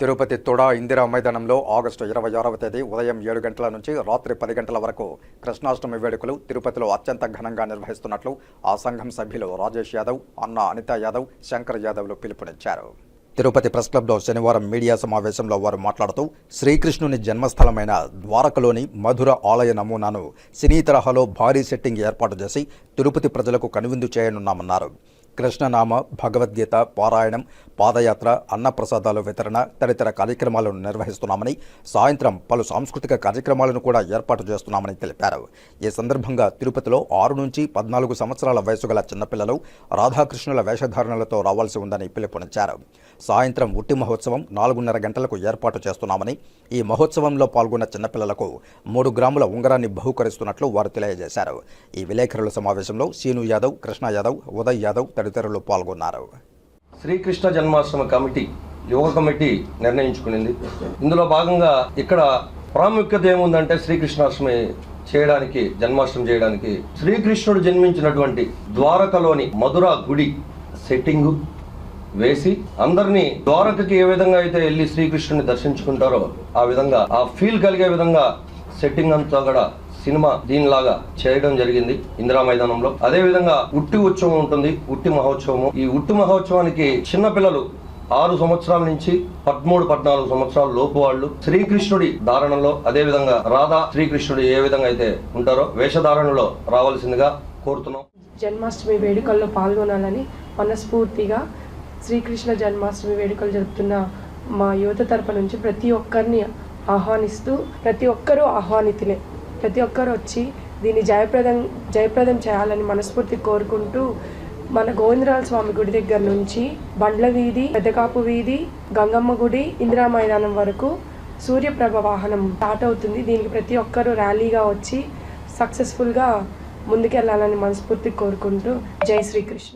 తిరుపతి తుడా ఇందిరా మైదానంలో ఆగస్టు ఇరవై ఆరవ తేదీ ఉదయం ఏడు గంటల నుంచి రాత్రి పది గంటల వరకు కృష్ణాష్టమి వేడుకలు తిరుపతిలో అత్యంత ఘనంగా నిర్వహిస్తున్నట్లు ఆ సంఘం సభ్యులు రాజేష్ యాదవ్ అన్న అనితా యాదవ్ శంకర్ యాదవ్లు పిలుపునిచ్చారు. తిరుపతి ప్రెస్ క్లబ్లో శనివారం మీడియా సమావేశంలో వారు మాట్లాడుతూ శ్రీకృష్ణుని జన్మస్థలమైన ద్వారకలోని మధుర ఆలయ నమూనాను సినీ తరహాలో భారీ సెట్టింగ్ ఏర్పాటు చేసి తిరుపతి ప్రజలకు కనువిందు చేయనున్నామన్నారు. కృష్ణనామ భగవద్గీత పారాయణం పాదయాత్ర అన్నప్రసాదాలు వితరణ తదితర కార్యక్రమాలను నిర్వహిస్తున్నామని సాయంత్రం పలు సాంస్కృతిక కార్యక్రమాలను కూడా ఏర్పాటు చేస్తున్నామని తెలిపారు. ఈ సందర్భంగా తిరుపతిలో ఆరు నుంచి పద్నాలుగు సంవత్సరాల వయసు గల చిన్నపిల్లలు రాధాకృష్ణుల వేషధారణలతో రావాల్సి ఉందని పిలుపునిచ్చారు. సాయంత్రం ఉట్టి మహోత్సవం నాలుగున్నర గంటలకు ఏర్పాటు చేస్తున్నామని ఈ మహోత్సవంలో పాల్గొన్న చిన్నపిల్లలకు మూడు గ్రాముల ఉంగరాన్ని బహుకరిస్తున్నట్లు వారు తెలియజేశారు. ఈ విలేకరుల సమావేశంలో సీను యాదవ్ కృష్ణ యాదవ్ ఉదయ్ యాదవ్ తదితరులు పాల్గొన్నారు. శ్రీకృష్ణ జన్మాష్టమి కమిటీ యువ కమిటీ నిర్ణయించుకునింది. ఇందులో భాగంగా ఇక్కడ ప్రాముఖ్యత ఏముందంటే శ్రీకృష్ణాష్టమి చేయడానికి జన్మాష్టమి చేయడానికి శ్రీకృష్ణుడు జన్మించినటువంటి ద్వారకలోని మధుర గుడి సెట్టింగు వేసి అందరినీ ద్వారకకి ఏ విధంగా అయితే వెళ్ళి శ్రీకృష్ణుని దర్శించుకుంటారో ఆ విధంగా ఆ ఫీల్ కలిగే విధంగా సెట్టింగ్ అంతా కూడా సినిమా దీనిలాగా చేయడం జరిగింది ఇందిరా మైదానంలో. అదే విధంగా ఉట్టి ఉత్సవం ఉంటుంది ఉట్టి మహోత్సవము. ఈ ఉట్టి మహోత్సవానికి చిన్న పిల్లలు ఆరు సంవత్సరాల నుంచి పదమూడు పద్నాలుగు సంవత్సరాల లోపు వాళ్ళు శ్రీకృష్ణుడి ధారణలో అదే విధంగా రాధా శ్రీకృష్ణుడు ఏ విధంగా అయితే ఉంటారో వేషధారణలో రావాల్సిందిగా కోరుతున్నాం. జన్మాష్టమి వేడుకల్లో పాల్గొనాలని మనస్ఫూర్తిగా శ్రీకృష్ణ జన్మాష్టమి వేడుకలు జరుపుతున్న మా యువత తరపు నుంచి ప్రతి ఒక్కరిని ఆహ్వానిస్తూ ప్రతి ఒక్కరూ ఆహ్వానితులే. ప్రతి ఒక్కరు వచ్చి దీన్ని జయప్రదం జయప్రదం చేయాలని మనస్ఫూర్తి కోరుకుంటూ మన గోవిందరాల స్వామి గుడి దగ్గర నుంచి బండ్ల వీధి పెద్దకాపు వీధి గంగమ్మ గుడి ఇందిరా మైదానం వరకు సూర్యప్రభ వాహనం స్టార్ట్ అవుతుంది. దీనికి ప్రతి ఒక్కరూ ర్యాలీగా వచ్చి సక్సెస్ఫుల్గా ముందుకెళ్ళాలని మనస్ఫూర్తి కోరుకుంటూ జై శ్రీకృష్ణ.